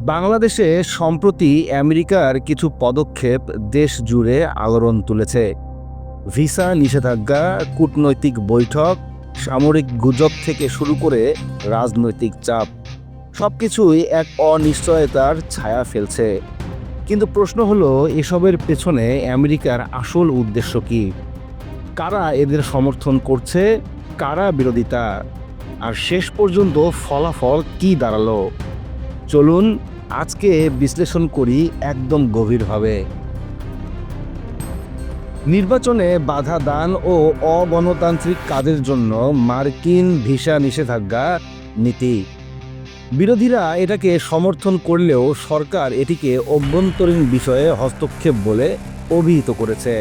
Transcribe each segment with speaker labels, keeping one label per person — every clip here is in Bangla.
Speaker 1: বাংলাদেশে সম্প্রতি আমেরিকার কিছু পদক্ষেপ দেশ জুড়ে আলোড়ন তুলেছে। ভিসা নিষেধাজ্ঞা, কূটনৈতিক বৈঠক, সামরিক গুজব থেকে শুরু করে রাজনৈতিক চাপ সব কিছুই এক অনিশ্চয়তার ছায়া ফেলছে। কিন্তু প্রশ্ন হলো, এসবের পেছনে আমেরিকার আসল উদ্দেশ্য কি? কারা এদের সমর্থন করছে? কারা বিরোধিতা? আর শেষ পর্যন্ত ফলাফল কি দাঁড়াল? চলুন আজকে বিশ্লেষণ করি একদম গভীরভাবে। নির্বাচনে বাধা দান ও অগণতান্ত্রিক কাজের জন্য মার্কিন ভিসা নিষেধাজ্ঞা নীতি। বিরোধীরা এটাকে সমর্থন করলেও সরকার এটিকে অভ্যন্তরীণ বিষয়ে হস্তক্ষেপ বলে অভিহিত করেছে।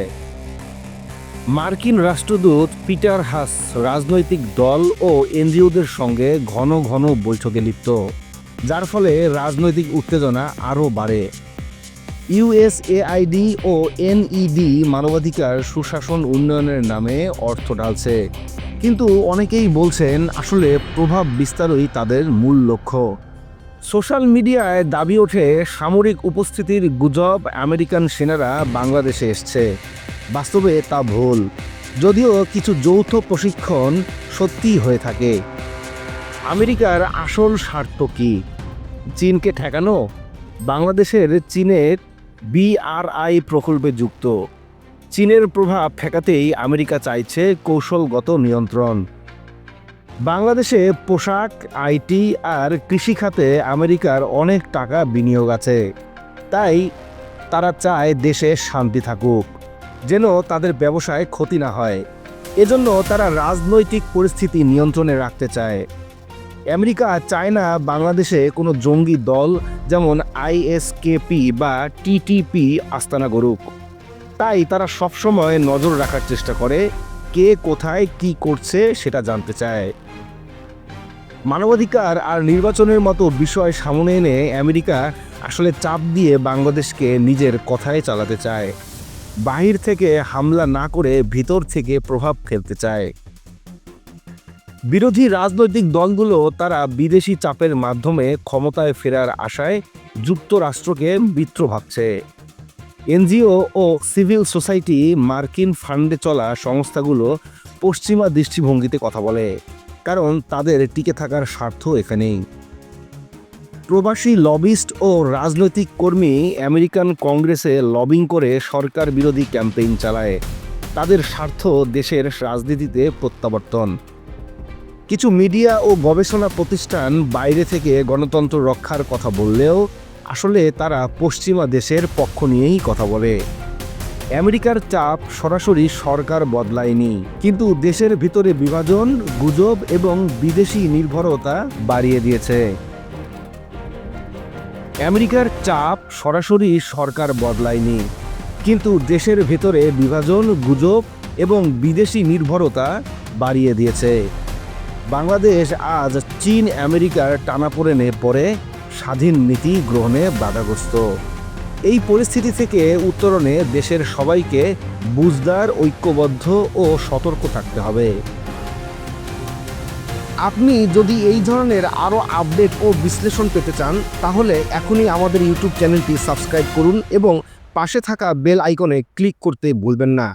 Speaker 1: মার্কিন রাষ্ট্রদূত পিটার হাস রাজনৈতিক দল ও এনজিওদের সঙ্গে ঘন ঘন বৈঠকে লিপ্ত। যার ফলে রাজনৈতিক উত্তেজনা আরও বাড়ে। ইউএসএআইডি ও এনইডি মানবাধিকার, সুশাসন উন্নয়নের নামে অর্থ ঢালছে। কিন্তু অনেকেই বলছেন, আসলে প্রভাব বিস্তারই তাদের মূল লক্ষ্য। সোশ্যাল মিডিয়ায় দাবি ওঠে, সামরিক উপস্থিতির গুজব আমেরিকান সেনারা বাংলাদেশে এসছে। বাস্তবে তা ভুল। যদিও কিছু যৌথ প্রশিক্ষণ সত্যিই হয়ে থাকে। আমেরিকার আসল স্বার্থ কি? চীনকে ঠেকানো? বাংলাদেশের চীনের বিআরআই প্রকল্পে যুক্ত। চীনের প্রভাব ঠেকাতেই আমেরিকা চাইছে কৌশলগত নিয়ন্ত্রণ। বাংলাদেশে পোশাক আইটি আর কৃষি খাতে আমেরিকার অনেক টাকা বিনিয়োগ আছে। তাই তারা চায় দেশে শান্তি থাকুক, যেন তাদের ব্যবসায় ক্ষতি না হয়। এজন্য তারা রাজনৈতিক পরিস্থিতি নিয়ন্ত্রণে রাখতে চায়। আমেরিকা চায় না বাংলাদেশে কোনো জঙ্গি দল যেমন আইএসকেপি বা টিটিপি আস্তানা গড়ুক। তাই তারা সবসময় নজর রাখার চেষ্টা করে কে কোথায় কি করছে সেটা জানতে চায়। মানবাধিকার আর নির্বাচনের মতো বিষয় সামনে এনে আমেরিকা আসলে চাপ দিয়ে বাংলাদেশকে নিজের কথায় চালাতে চায়। বাহির থেকে হামলা না করে ভিতর থেকে প্রভাব ফেলতে চায়। বিরোধী রাজনৈতিক দলগুলো তারা বিদেশি চাপের মাধ্যমে ক্ষমতায় ফেরার আশায় যুক্তরাষ্ট্রকে মিত্র ভাবছে। এনজিও ও সিভিল সোসাইটি মার্কিন ফান্ডে চলা সংস্থাগুলো পশ্চিমা দৃষ্টিভঙ্গিতে কথা বলে, কারণ তাদের টিকে থাকার স্বার্থ এখানেই। প্রবাসী লবিস্ট ও রাজনৈতিক কর্মী আমেরিকান কংগ্রেসে লবিং করে সরকার বিরোধী ক্যাম্পেইন চালায়। তাদের স্বার্থ দেশের রাজনীতিতে প্রত্যাবর্তন। কিছু মিডিয়া ও গবেষণা প্রতিষ্ঠান বাইরে থেকে গণতন্ত্র রক্ষার কথা বললেও আসলে তারা পশ্চিমা দেশের পক্ষ নিয়েই কথা বলে। আমেরিকার চাপ সরাসরি সরকার বদলায়নি, কিন্তু দেশের ভিতরে বিভাজন, গুজব এবং বিদেশি নির্ভরতা বাড়িয়ে দিয়েছে। আমেরিকার চাপ সরাসরি সরকার বদলায়নি, কিন্তু দেশের ভেতরে বিভাজন, গুজব এবং বিদেশি নির্ভরতা বাড়িয়ে দিয়েছে। বাংলাদেশ আজ চীন, আমেরিকার টানাপোড়েনে পরে স্বাধীন নীতি গ্রহণে বাধাগ্রস্ত। এই পরিস্থিতি থেকে উত্তরণে দেশের সবাইকে বুঝদার, ঐক্যবদ্ধ ও সতর্ক থাকতে হবে। আপনি যদি এই ধরনের আরও আপডেট ও বিশ্লেষণ পেতে চান, তাহলে এখনই আমাদের ইউটিউব চ্যানেলটি সাবস্ক্রাইব করুন এবং পাশে থাকা বেল আইকনে ক্লিক করতে ভুলবেন না।